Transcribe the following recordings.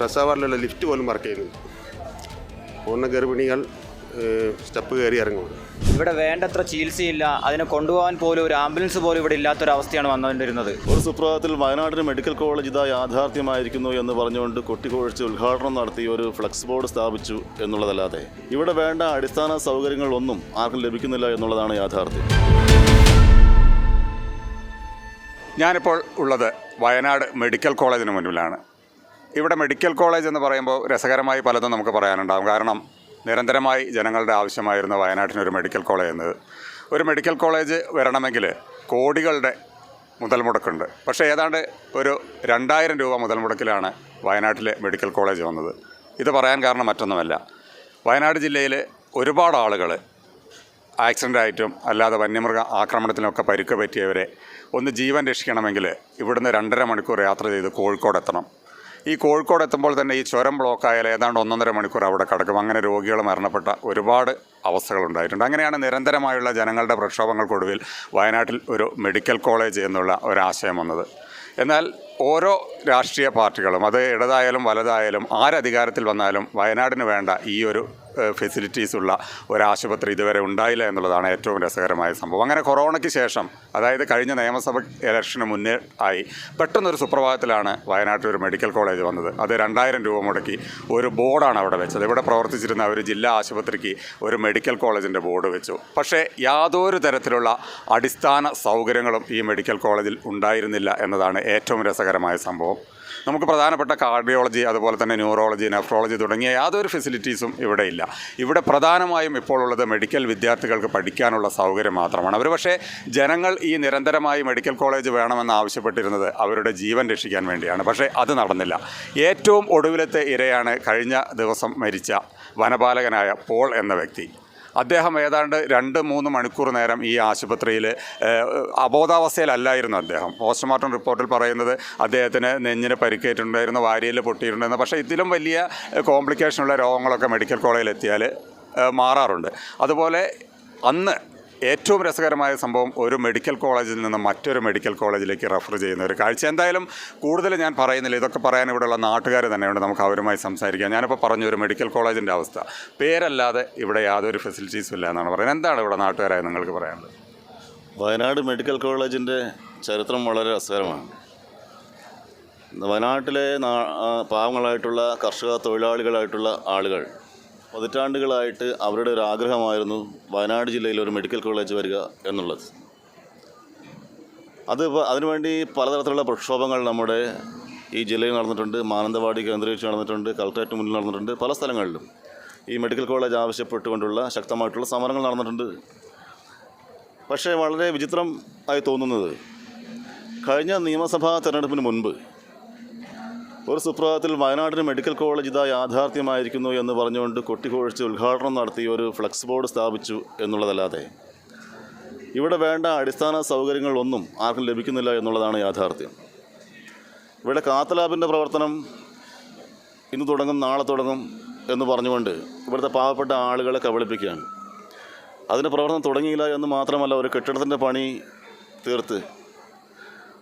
പ്രസവറിലുള്ള lift പോലും work ചെയ്യുന്നു പൂർണ ഗർഭിണികൾ സ്റ്റെപ്പ് കയറി ഇറങ്ങും ഇവിടെ വേണ്ടത്ര ചികിത്സയില്ല. അതിനെ കൊണ്ടുപോകാൻ പോലും ഒരു ആംബുലൻസ് പോലും ഇവിടെ ഇല്ലാത്തൊരവസ്ഥയാണ് വന്നുകൊണ്ടിരുന്നത്. ഒരു സുപ്രഭാതത്തിൽ വയനാടിന് മെഡിക്കൽ കോളേജ് ഇതാ യാഥാർത്ഥ്യമായിരിക്കുന്നു എന്ന് പറഞ്ഞുകൊണ്ട് കൊട്ടിക്കൊഴിച്ച് ഉദ്ഘാടനം നടത്തി ഒരു ഫ്ലെക്സ് ബോർഡ് സ്ഥാപിച്ചു എന്നുള്ളതല്ലാതെ. ഇവിടെ വേണ്ട അടിസ്ഥാന സൗകര്യങ്ങളൊന്നും ആർക്കും ലഭിക്കുന്നില്ല എന്നുള്ളതാണ് യാഥാർത്ഥ്യം. ഞാനിപ്പോൾ ഉള്ളത് വയനാട് മെഡിക്കൽ കോളേജിന് മുന്നിലാണ്. ഇവിടെ മെഡിക്കൽ കോളേജ് എന്ന് പറയുമ്പോൾ രസകരമായി പലതും നമുക്ക് പറയാനുണ്ടാകും. കാരണം നിരന്തരമായി ജനങ്ങളുടെ ആവശ്യമായിരുന്നു വയനാട്ടിന് ഒരു മെഡിക്കൽ കോളേജ് എന്നത്. ഒരു മെഡിക്കൽ കോളേജ് വരണമെങ്കിൽ കോടികളുടെ മുതൽ മുടക്കുണ്ട് പക്ഷേ ഏതാണ്ട് ഒരു രണ്ടായിരം രൂപ മുതൽ മുടക്കിലാണ് വയനാട്ടിലെ മെഡിക്കൽ കോളേജ് വന്നത്. ഇത് പറയാൻ കാരണം മറ്റൊന്നുമല്ല. വയനാട് ജില്ലയിൽ ഒരുപാട് ആളുകൾ ആക്സിഡന്റ് ആയിട്ടും അല്ലാതെ വന്യമൃഗ ആക്രമണത്തിലൊക്കെ പരിക്ക് പറ്റിയവരെ ഒന്ന് ജീവൻ രക്ഷിക്കണമെങ്കിൽ ഇവിടുന്ന് രണ്ടര മണിക്കൂർ യാത്ര ചെയ്ത് കോഴിക്കോട് എത്തണം ഈ കോഴിക്കോട് എത്തുമ്പോൾ തന്നെ ഈ ചുരം ബ്ലോക്ക് ആയാൽ ഏതാണ്ട് ഒന്നൊന്നര മണിക്കൂർ അവിടെ കിടക്കും. അങ്ങനെ രോഗികൾ മരണപ്പെട്ട ഒരുപാട് അവസ്ഥകളുണ്ടായിട്ടുണ്ട് അങ്ങനെയാണ് നിരന്തരമായുള്ള ജനങ്ങളുടെ പ്രക്ഷോഭങ്ങൾക്കൊടുവിൽ വയനാട്ടിൽ ഒരു മെഡിക്കൽ കോളേജ് എന്നുള്ള ഒരാശയം വന്നത്. എന്നാൽ ഓരോ രാഷ്ട്രീയ പാർട്ടികളും അത് ഇടതായാലും വലതായാലും ആരധികാരത്തിൽ വന്നാലും വയനാടിന് വേണ്ട ഈ ഒരു ഫെസിലിറ്റീസ് ഉള്ള ഒരാശുപത്രി ഇതുവരെ ഉണ്ടായില്ല എന്നുള്ളതാണ് ഏറ്റവും രസകരമായ സംഭവം. അങ്ങനെ കൊറോണയ്ക്ക് ശേഷം അതായത് കഴിഞ്ഞ നിയമസഭ ഇലക്ഷന് മുന്നേ ആയി പെട്ടെന്നൊരു സുപ്രഭാതത്തിലാണ് വയനാട്ടിൽ ഒരു മെഡിക്കൽ കോളേജ് വന്നത്. അത് രണ്ടായിരം രൂപ മുടക്കി ഒരു ബോർഡാണ് അവിടെ വെച്ചത്. ഇവിടെ പ്രവർത്തിച്ചിരുന്ന ഒരു ജില്ലാ ആശുപത്രിക്ക് ഒരു മെഡിക്കൽ കോളേജിന്റെ ബോർഡ് വെച്ചു. പക്ഷേ യാതൊരു തരത്തിലുള്ള അടിസ്ഥാന സൗകര്യങ്ങളും ഈ മെഡിക്കൽ കോളേജിൽ ഉണ്ടായിരുന്നില്ല എന്നതാണ് ഏറ്റവും രസകരമായ സംഭവം. നമുക്ക് പ്രധാനപ്പെട്ട കാർഡിയോളജി അതുപോലെ തന്നെ ന്യൂറോളജി നെഫ്രോളജി തുടങ്ങിയ യാതൊരു ഫെസിലിറ്റീസും ഇവിടെ ഇല്ല. ഇവിടെ പ്രധാനമായും ഇപ്പോൾ ഉള്ളത് മെഡിക്കൽ വിദ്യാർത്ഥികൾക്ക് പഠിക്കാനുള്ള സൗകര്യം മാത്രമാണ്. അവർ പക്ഷേ ജനങ്ങൾ ഈ നിരന്തരമായി മെഡിക്കൽ കോളേജ് വേണമെന്ന് ആവശ്യപ്പെട്ടിരുന്നത് അവരുടെ ജീവൻ രക്ഷിക്കാൻ വേണ്ടിയാണ്. പക്ഷേ അത് നടന്നില്ല. ഏറ്റവും ഒടുവിലത്തെ ഇരയാണ് കഴിഞ്ഞ ദിവസം മരിച്ച വനപാലകനായ പോൾ എന്ന വ്യക്തി. അദ്ദേഹം ഏതാണ്ട് രണ്ട് മൂന്ന് മണിക്കൂർ നേരം ഈ ആശുപത്രിയിൽ അബോധാവസ്ഥയിലല്ലായിരുന്നു അദ്ദേഹം. പോസ്റ്റ്മോർട്ടം റിപ്പോർട്ടിൽ പറയുന്നത് അദ്ദേഹത്തിന് നെഞ്ഞിന് പരിക്കേറ്റുണ്ടായിരുന്നു വാരിയിൽ പൊട്ടിയിട്ടുണ്ടായിരുന്നു. പക്ഷേ ഇതിലും വലിയ കോംപ്ലിക്കേഷനുള്ള രോഗങ്ങളൊക്കെ മെഡിക്കൽ കോളേജിൽ എത്തിയാൽ മാറാറുണ്ട്. അതുപോലെ അന്ന് ഏറ്റവും രസകരമായ സംഭവം ഒരു മെഡിക്കൽ കോളേജിൽ നിന്ന് മറ്റൊരു മെഡിക്കൽ കോളേജിലേക്ക് റെഫർ ചെയ്യുന്ന ഒരു കാഴ്ച. എന്തായാലും കൂടുതൽ ഞാൻ പറയുന്നില്ല. ഇതൊക്കെ പറയാൻ ഇവിടെയുള്ള നാട്ടുകാർ തന്നെയുണ്ട്. നമുക്ക് അവരുമായി സംസാരിക്കാം. ഞാനിപ്പോൾ പറഞ്ഞു ഒരു മെഡിക്കൽ കോളേജിന്റെ അവസ്ഥ. പേരല്ലാതെ ഇവിടെ യാതൊരു ഫെസിലിറ്റീസും ഇല്ല എന്നാണ് പറയുന്നത്. എന്താണ് ഇവിടെ നാട്ടുകാരായ നിങ്ങൾക്ക് പറയാനുള്ളത്? വയനാട് മെഡിക്കൽ കോളേജിന്റെ ചരിത്രം വളരെ രസകരമാണ്. വയനാട്ടിലെ പാവങ്ങളായിട്ടുള്ള കർഷക തൊഴിലാളികളായിട്ടുള്ള ആളുകൾ പതിറ്റാണ്ടുകളായിട്ട് അവരുടെ ഒരു ആഗ്രഹമായിരുന്നു വയനാട് ജില്ലയിൽ ഒരു മെഡിക്കൽ കോളേജ് വരിക എന്നുള്ളത്. അത് അതിനുവേണ്ടി പലതരത്തിലുള്ള പ്രക്ഷോഭങ്ങൾ നമ്മുടെ ഈ ജില്ലയിൽ നടന്നിട്ടുണ്ട് മാനന്തവാടി കേന്ദ്രീകരിച്ച് നടന്നിട്ടുണ്ട് കളക്ടറേറ്റ് മുന്നിൽ നടന്നിട്ടുണ്ട് പല സ്ഥലങ്ങളിലും. ഈ മെഡിക്കൽ കോളേജ് ആവശ്യപ്പെട്ടുകൊണ്ടുള്ള ശക്തമായിട്ടുള്ള സമരങ്ങൾ നടന്നിട്ടുണ്ട്. പക്ഷേ വളരെ വിചിത്രം ആയി തോന്നുന്നത് കഴിഞ്ഞ നിയമസഭാ തെരഞ്ഞെടുപ്പിന് മുൻപ് ഒരു സുപ്രഭാതത്തിൽ വയനാടിന് മെഡിക്കൽ കോളേജ് ഇതാ യാഥാർത്ഥ്യമായിരിക്കുന്നു എന്ന് പറഞ്ഞുകൊണ്ട് കൊട്ടിക്കൊഴിച്ച് ഉദ്ഘാടനം നടത്തി ഒരു ഫ്ലെക്സ് ബോർഡ് സ്ഥാപിച്ചു എന്നുള്ളതല്ലാതെ. ഇവിടെ വേണ്ട അടിസ്ഥാന സൗകര്യങ്ങളൊന്നും ആർക്കും ലഭിക്കുന്നില്ല എന്നുള്ളതാണ് യാഥാർത്ഥ്യം. ഇവിടെ കാത്തലാബിന്റെ പ്രവർത്തനം ഇന്ന് തുടങ്ങും നാളെ തുടങ്ങും എന്ന് പറഞ്ഞുകൊണ്ട് ഇവിടുത്തെ പാവപ്പെട്ട ആളുകളെ കബളിപ്പിക്കുകയാണ്. അതിന്റെ പ്രവർത്തനം തുടങ്ങിയില്ല എന്ന് മാത്രമല്ല ഒരു കെട്ടിടത്തിന്റെ പണി തീർത്ത്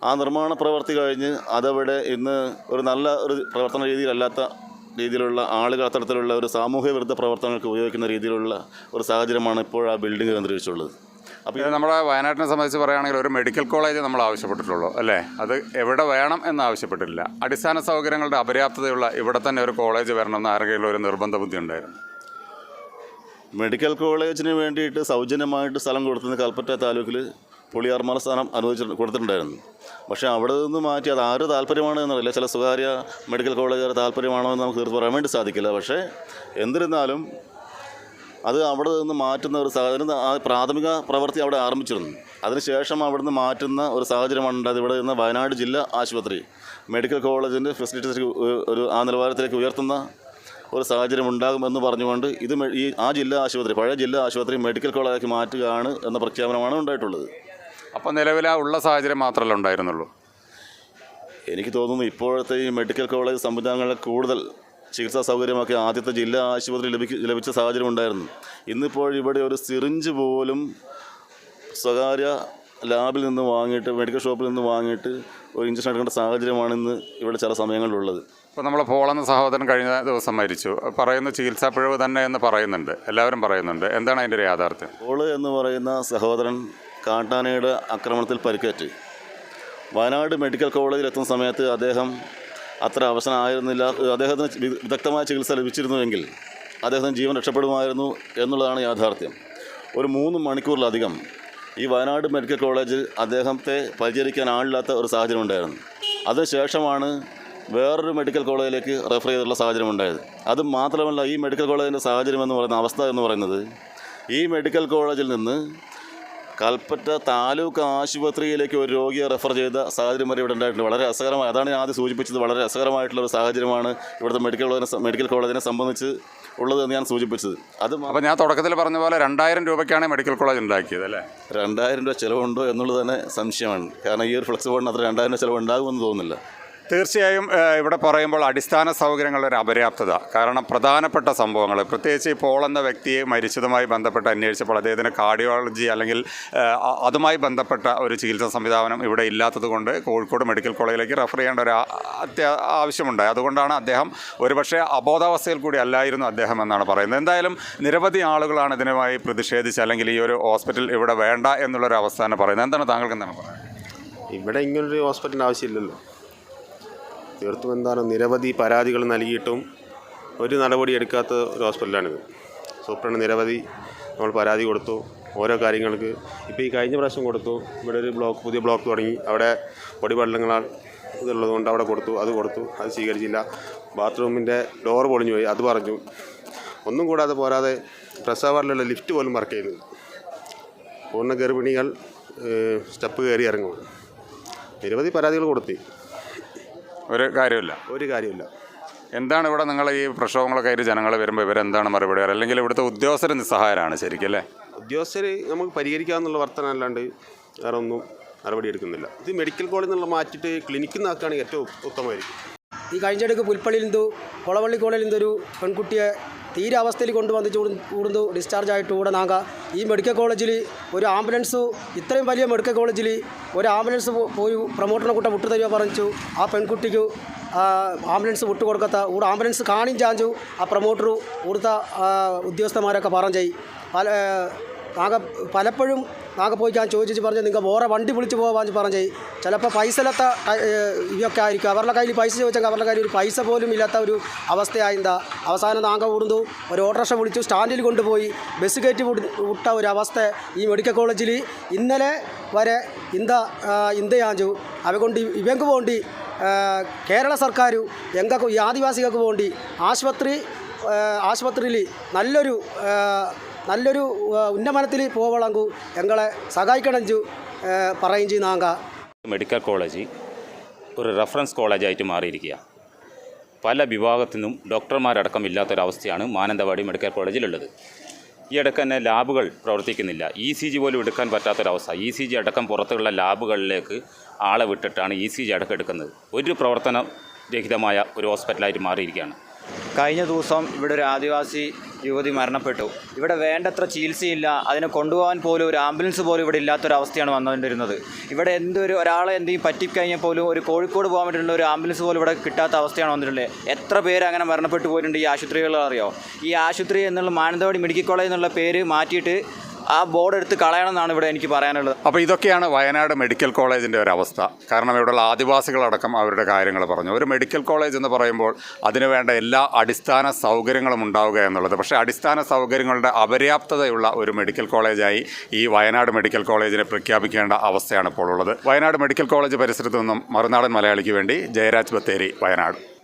ആ നിർമ്മാണ പ്രവൃത്തി കഴിഞ്ഞ് അതവിടെ ഇന്ന് ഒരു നല്ല ഒരു പ്രവർത്തന രീതിയിലല്ലാത്ത രീതിയിലുള്ള ആളുകൾ അത്തരത്തിലുള്ള ഒരു സാമൂഹ്യ വിരുദ്ധ പ്രവർത്തനങ്ങൾക്ക് ഉപയോഗിക്കുന്ന രീതിയിലുള്ള ഒരു സാഹചര്യമാണ് ഇപ്പോൾ ആ ബിൽഡിംഗ് കേന്ദ്രീകരിച്ചുള്ളത്. അപ്പോൾ ഇത് നമ്മുടെ വയനാട്ടിനെ സംബന്ധിച്ച് പറയുകയാണെങ്കിൽ ഒരു മെഡിക്കൽ കോളേജ് നമ്മൾ ആവശ്യപ്പെട്ടിട്ടുള്ളൂ അല്ലേ? അത് എവിടെ വേണം എന്ന് ആവശ്യപ്പെട്ടിട്ടില്ല. അടിസ്ഥാന സൗകര്യങ്ങളുടെ അപര്യാപ്തതയുള്ള ഇവിടെ തന്നെ ഒരു കോളേജ് വരണമെന്ന് ആരെങ്കിലും ഒരു നിർബന്ധ ബുദ്ധി ഉണ്ടായിരുന്നു? മെഡിക്കൽ കോളേജിന് വേണ്ടിയിട്ട് സൗജന്യമായിട്ട് സ്ഥലം കൊടുത്തത് കൽപ്പറ്റ താലൂക്കിൽ പുളിയാർമല സ്ഥാനം അനുവദിച്ചിട്ട് കൊടുത്തിട്ടുണ്ടായിരുന്നു. പക്ഷേ അവിടെ നിന്ന് മാറ്റി അത് ആര് താല്പര്യമാണ് എന്നറിയില്ല. ചില സ്വകാര്യ മെഡിക്കൽ കോളേജുകാർ താല്പര്യമാണോ എന്ന് നമുക്ക് തീർത്ത് പറയാൻ വേണ്ടി സാധിക്കില്ല. പക്ഷേ എന്നിരുന്നാലും അത് അവിടെ നിന്ന് മാറ്റുന്ന ഒരു സാഹചര്യം ആ പ്രാഥമിക പ്രവൃത്തി അവിടെ ആരംഭിച്ചിരുന്നു. അതിനുശേഷം അവിടെ നിന്ന് മാറ്റുന്ന ഒരു സാഹചര്യമാണ് ഉണ്ടായത് ഇവിടെ നിന്ന് വയനാട് ജില്ലാ ആശുപത്രി മെഡിക്കൽ കോളേജിന്റെ ഫെസിലിറ്റീസ് ഒരു ആ നിലവാരത്തിലേക്ക് ഉയർത്തുന്ന ഒരു സാഹചര്യം ഉണ്ടാകുമെന്ന് പറഞ്ഞുകൊണ്ട് ഇത് ഈ ആ ജില്ലാ ആശുപത്രി പഴയ ജില്ലാ ആശുപത്രി മെഡിക്കൽ കോളേജാക്കി മാറ്റുകയാണ് എന്ന പ്രഖ്യാപനമാണ് ഉണ്ടായിട്ടുള്ളത്. അപ്പോൾ നിലവിൽ ആ ഉള്ള സാഹചര്യം മാത്രമല്ല ഉണ്ടായിരുന്നുള്ളൂ? എനിക്ക് തോന്നുന്നു ഇപ്പോഴത്തെ ഈ മെഡിക്കൽ കോളേജ് സംവിധാനങ്ങളിൽ കൂടുതൽ ചികിത്സാ സൗകര്യമൊക്കെ ആദ്യത്തെ ജില്ലാ ആശുപത്രി ലഭിക്ക ലഭിച്ച സാഹചര്യം ഉണ്ടായിരുന്നു. ഇന്നിപ്പോൾ ഇവിടെ ഒരു സിറിഞ്ച് പോലും സ്വകാര്യ ലാബിൽ നിന്ന് വാങ്ങിയിട്ട് മെഡിക്കൽ ഷോപ്പിൽ നിന്ന് വാങ്ങിയിട്ട് ഒരു ഇഞ്ചക്ഷൻ എടുക്കേണ്ട സാഹചര്യമാണ് ഇന്ന് ഇവിടെ ചില സമയങ്ങളിലുള്ളത്. ഇപ്പോൾ നമ്മൾ പോളെന്ന സഹോദരൻ കഴിഞ്ഞ ദിവസം മരിച്ചു. പറയുന്ന ചികിത്സാ പിഴവ് തന്നെ എന്ന് പറയുന്നുണ്ട്. എല്ലാവരും പറയുന്നുണ്ട്. എന്താണ് അതിന്റെ ഒരു യാഥാർത്ഥ്യം? പോൾ എന്ന് പറയുന്ന സഹോദരൻ കാട്ടാനയുടെ ആക്രമണത്തിൽ പരിക്കേറ്റ്. വയനാട് മെഡിക്കൽ കോളേജിൽ എത്തുന്ന സമയത്ത് അദ്ദേഹം അത്ര അവസരമായിരുന്നില്ല അദ്ദേഹത്തിന് വിദഗ്ധമായ ചികിത്സ ലഭിച്ചിരുന്നുവെങ്കിൽ അദ്ദേഹത്തിന് ജീവൻ രക്ഷപ്പെടുമായിരുന്നു എന്നുള്ളതാണ് യാഥാർത്ഥ്യം. ഒരു മൂന്ന് മണിക്കൂറിലധികം ഈ വയനാട് മെഡിക്കൽ കോളേജിൽ അദ്ദേഹത്തെ പരിചരിക്കാൻ ആളില്ലാത്ത ഒരു സാഹചര്യം ഉണ്ടായിരുന്നു അതിനുശേഷമാണ് വേറൊരു മെഡിക്കൽ കോളേജിലേക്ക് റെഫർ ചെയ്തിട്ടുള്ള സാഹചര്യം ഉണ്ടായത് അത് മാത്രമല്ല ഈ മെഡിക്കൽ കോളേജിന്റെ സാഹചര്യം എന്ന് പറയുന്ന അവസ്ഥ എന്ന് പറയുന്നത് ഈ മെഡിക്കൽ കോളേജിൽ നിന്ന് കൽപ്പറ്റ താലൂക്ക് ആശുപത്രിയിലേക്ക് ഒരു രോഗിയെ റെഫർ ചെയ്ത സാഹചര്യം വരെ ഇവിടെ ഉണ്ടായിട്ടുണ്ട്. വളരെ രസകരമായ അതാണ് ഞാൻ ആദ്യം സൂചിപ്പിച്ചത്. വളരെ രസകരമായിട്ടുള്ള ഒരു സാഹചര്യമാണ് ഇവിടുത്തെ മെഡിക്കൽ കോളേജിനെ മെഡിക്കൽ കോളേജിനെ സംബന്ധിച്ച് ഉള്ളത് എന്ന് ഞാൻ സൂചിപ്പിച്ചത്. അത് അപ്പോൾ ഞാൻ തുടക്കത്തിൽ പറഞ്ഞ പോലെ രണ്ടായിരം രൂപയ്ക്കാണ് മെഡിക്കൽ കോളേജ് ഉണ്ടാക്കിയത് അല്ലേ? രണ്ടായിരം രൂപ ചിലവുണ്ടോ എന്നുള്ളത് തന്നെ സംശയമാണ്. കാരണം ഈ ഒരു ഫ്ലെക്സ് ബോർഡിന് അത്ര രണ്ടായിരം രൂപ ചിലവ് ഉണ്ടാകുമെന്ന് തോന്നുന്നില്ല. തീർച്ചയായും ഇവിടെ പറയുമ്പോൾ അടിസ്ഥാന സൗകര്യങ്ങളുടെ അപര്യാപ്തത. കാരണം പ്രധാനപ്പെട്ട സംഭവങ്ങൾ പ്രത്യേകിച്ച് ഈ പോൾ എന്ന വ്യക്തിയെ മരിച്ചതുമായി ബന്ധപ്പെട്ട് അന്വേഷിച്ചപ്പോൾ അദ്ദേഹത്തിന് കാർഡിയോളജി അല്ലെങ്കിൽ അതുമായി ബന്ധപ്പെട്ട ഒരു ചികിത്സാ സംവിധാനം ഇവിടെ ഇല്ലാത്തതുകൊണ്ട് കോഴിക്കോട് മെഡിക്കൽ കോളേജിലേക്ക് റെഫർ ചെയ്യേണ്ട ഒരു ആവശ്യമുണ്ടായി. അതുകൊണ്ടാണ് അദ്ദേഹം ഒരുപക്ഷെ അബോധാവസ്ഥയിൽ കൂടി അല്ലായിരുന്നു അദ്ദേഹം എന്നാണ് പറയുന്നത്. എന്തായാലും നിരവധി ആളുകളാണ് ഇതിനുമായി പ്രതിഷേധിച്ച് അല്ലെങ്കിൽ ഈ ഒരു ഹോസ്പിറ്റൽ ഇവിടെ വേണ്ട എന്നുള്ളൊരു അവസ്ഥ തന്നെ പറയുന്നത്. എന്താണ് താങ്കൾക്ക് എന്താണ് പറയുന്നത് ഇവിടെ ഇങ്ങനൊരു ഹോസ്പിറ്റലിന് ആവശ്യമില്ലല്ലോ. തീർത്തും എന്താണ് നിരവധി പരാതികൾ നൽകിയിട്ടും ഒരു നടപടി എടുക്കാത്ത ഒരു ഹോസ്പിറ്റലാണിത്. സൂപ്രണ്ട് നിരവധി നമ്മൾ പരാതി കൊടുത്തു. ഓരോ കാര്യങ്ങൾക്ക് ഇപ്പോൾ ഈ കഴിഞ്ഞ പ്രാവശ്യം കൊടുത്തു. ഇവിടെ ഒരു ബ്ലോക്ക് പുതിയ ബ്ലോക്ക് തുടങ്ങി. അവിടെ പൊടിപള്ളങ്ങളാൽ ഇതുള്ളതുകൊണ്ട് അവിടെ കൊടുത്തു അത് കൊടുത്തു അത് സ്വീകരിച്ചില്ല. ബാത്റൂമിന്റെ ഡോർ പൊളിഞ്ഞു പോയി അത് പറഞ്ഞു. ഒന്നും കൂടാതെ പോരാതെ പ്രസാവാറിലുള്ള ലിഫ്റ്റ് പോലും വർക്ക് ചെയ്യുന്നു പൂർണ ഗർഭിണികൾ സ്റ്റെപ്പ് കയറി ഇറങ്ങും നിരവധി പരാതികൾ കൊടുത്തു. ഒരു കാര്യമില്ല. ഒരു കാര്യമില്ല. എന്താണ് ഇവിടെ നിങ്ങൾ ഈ പ്രക്ഷോഭങ്ങളൊക്കെ ആയിട്ട് ജനങ്ങൾ വരുമ്പോൾ ഇവരെന്താണ് മറുപടി പറയുക അല്ലെങ്കിൽ ഇവിടുത്തെ ഉദ്യോഗസ്ഥർ നിസ്സഹായരാണ് ശരിക്കും അല്ലേ? ഉദ്യോഗസ്ഥർ നമുക്ക് പരിഹരിക്കാമെന്നുള്ള വർത്തനം അല്ലാണ്ട് വേറെ ഒന്നും നടപടി എടുക്കുന്നില്ല. ഇത് മെഡിക്കൽ കോളേജിൽ നിന്നുള്ള മാറ്റിയിട്ട് ക്ലിനിക്കിൽ നിന്നാക്കുകയാണെങ്കിൽ ഏറ്റവും ഉത്തമമായിരിക്കും. ഈ കഴിഞ്ഞിടയ്ക്ക് പുൽപ്പള്ളിയിൽ നിന്നു കൊളവള്ളി കോളേജിൽ നിന്നൊരു പെൺകുട്ടിയെ തീരെ അവസ്ഥയിൽ കൊണ്ടുവന്ന് കൂടുന്നു ഡിസ്ചാർജ് ആയിട്ട് കൂടെ നാങ്ക. ഈ മെഡിക്കൽ കോളേജിൽ ഒരു ആംബുലൻസ് ഇത്രയും വലിയ മെഡിക്കൽ കോളേജിൽ ഒരു ആംബുലൻസ് പോയി പ്രൊമോട്ടറിനെ കൂട്ടം വിട്ടു തരുക പറഞ്ഞു ആ പെൺകുട്ടിക്ക് ആംബുലൻസ് വിട്ടു കൊടുക്കത്ത ഇവിടെ ആംബുലൻസ് കാണിച്ചാഞ്ചു ആ പ്രൊമോട്ടർ ഇവിടുത്തെ ഉദ്യോഗസ്ഥന്മാരൊക്കെ പറഞ്ഞു പല നാഗ പലപ്പോഴും നാഗ പോയി ഞാൻ ചോദിച്ചു പറഞ്ഞു നിങ്ങൾ വേറെ വണ്ടി വിളിച്ച് പോകാൻ പറഞ്ഞു. ചിലപ്പോൾ പൈസ ഇല്ലാത്ത ഇതൊക്കെ ആയിരിക്കും. അവരുടെ കയ്യിൽ പൈസ ചോദിച്ചാൽ അവരുടെ കയ്യിൽ ഒരു പൈസ പോലും ഇല്ലാത്ത ഒരു അവസ്ഥയായിന്താ അവസാനം നാഗ കൂടുന്നു ഒരു ഓട്ടോറിക്ഷ വിളിച്ചു സ്റ്റാൻഡിൽ കൊണ്ടുപോയി ബസ് കയറ്റി വിട്ട ഒരു അവസ്ഥ ഈ മെഡിക്കൽ കോളേജിൽ ഇന്നലെ വരെ ഇന്ത ഇന്ത്യയാഞ്ചു അവകൊണ്ട് ഇവങ്ക് വേണ്ടി കേരള സർക്കാർ എങ്ക ഈ ആദിവാസികൾക്ക് വേണ്ടി ആശുപത്രി ആശുപത്രിയിൽ നല്ലൊരു നല്ലൊരു ഉന്നമനത്തിൽ പോവളങ്കു ഞങ്ങളെ സഹായിക്കണഞ്ചു പറയും ചെയ്യുന്നാങ്ക മെഡിക്കൽ കോളേജ് ഒരു റെഫറൻസ് കോളേജായിട്ട് മാറിയിരിക്കുക. പല വിഭാഗത്തിൽ നിന്നും ഡോക്ടർമാരടക്കം ഇല്ലാത്തൊരവസ്ഥയാണ് മാനന്തവാടി മെഡിക്കൽ കോളേജിലുള്ളത്. ഈ ഇടയ്ക്ക് തന്നെ ലാബുകൾ പ്രവർത്തിക്കുന്നില്ല. ഇ സി ജി പോലും എടുക്കാൻ പറ്റാത്തൊരവസ്ഥ. ഇ സി ജി അടക്കം പുറത്തുള്ള ലാബുകളിലേക്ക് ആളെ വിട്ടിട്ടാണ് ഇ സി ജി അടക്കം എടുക്കുന്നത് ഒരു പ്രവർത്തന രഹിതമായ ഒരു ഹോസ്പിറ്റലായിട്ട് മാറിയിരിക്കുകയാണ്. കഴിഞ്ഞ ദിവസം ഇവിടെ ഒരു ആദിവാസി യുവതി മരണപ്പെട്ടു. ഇവിടെ വേണ്ടത്ര ചികിത്സയില്ല. അതിനെ കൊണ്ടുപോകാൻ പോലും ഒരു ആംബുലൻസ് പോലും ഇവിടെ ഇല്ലാത്തൊരവസ്ഥയാണ് വന്നുകൊണ്ടിരുന്നത്. ഇവിടെ എന്തൊരു ഒരാളെ എന്തെങ്കിലും പറ്റിക്കഴിഞ്ഞാൽ പോലും ഒരു കോഴിക്കോട് പോകാൻ വേണ്ടിയിട്ടുള്ള ഒരു ആംബുലൻസ് പോലും ഇവിടെ കിട്ടാത്ത അവസ്ഥയാണ് വന്നിട്ടുള്ളത്. എത്ര പേര് അങ്ങനെ മരണപ്പെട്ടു പോയിട്ടുണ്ട് ഈ ആശുപത്രികളിൽ അറിയോ? ഈ ആശുപത്രി എന്നുള്ള മാനന്തവാടി മെഡിക്കൽ കോളേജ് എന്നുള്ള പേര് മാറ്റിയിട്ട് ആ ബോർഡ് എടുത്ത് കളയണം എന്നാണ് ഇവിടെ എനിക്ക് പറയാനുള്ളത്. അപ്പോൾ ഇതൊക്കെയാണ് വയനാട് മെഡിക്കൽ കോളേജിന്റെ ഒരു അവസ്ഥ. കാരണം ഇവിടെയുള്ള ആദിവാസികളടക്കം അവരുടെ കാര്യങ്ങൾ പറഞ്ഞു. ഒരു മെഡിക്കൽ കോളേജ് എന്ന് പറയുമ്പോൾ അതിന് വേണ്ട എല്ലാ അടിസ്ഥാന സൗകര്യങ്ങളും ഉണ്ടാവുക എന്നുള്ളത്. പക്ഷേ അടിസ്ഥാന സൗകര്യങ്ങളുടെ അപര്യാപ്തതയുള്ള ഒരു മെഡിക്കൽ കോളേജായി ഈ വയനാട് മെഡിക്കൽ കോളേജിനെ പ്രഖ്യാപിക്കേണ്ട അവസ്ഥയാണ് ഇപ്പോൾ ഉള്ളത്. വയനാട് മെഡിക്കൽ കോളേജ് പരിസരത്ത് നിന്നും മറുനാടൻ മലയാളിക്ക് വേണ്ടി ജയരാജ് ബത്തേരി വയനാട്.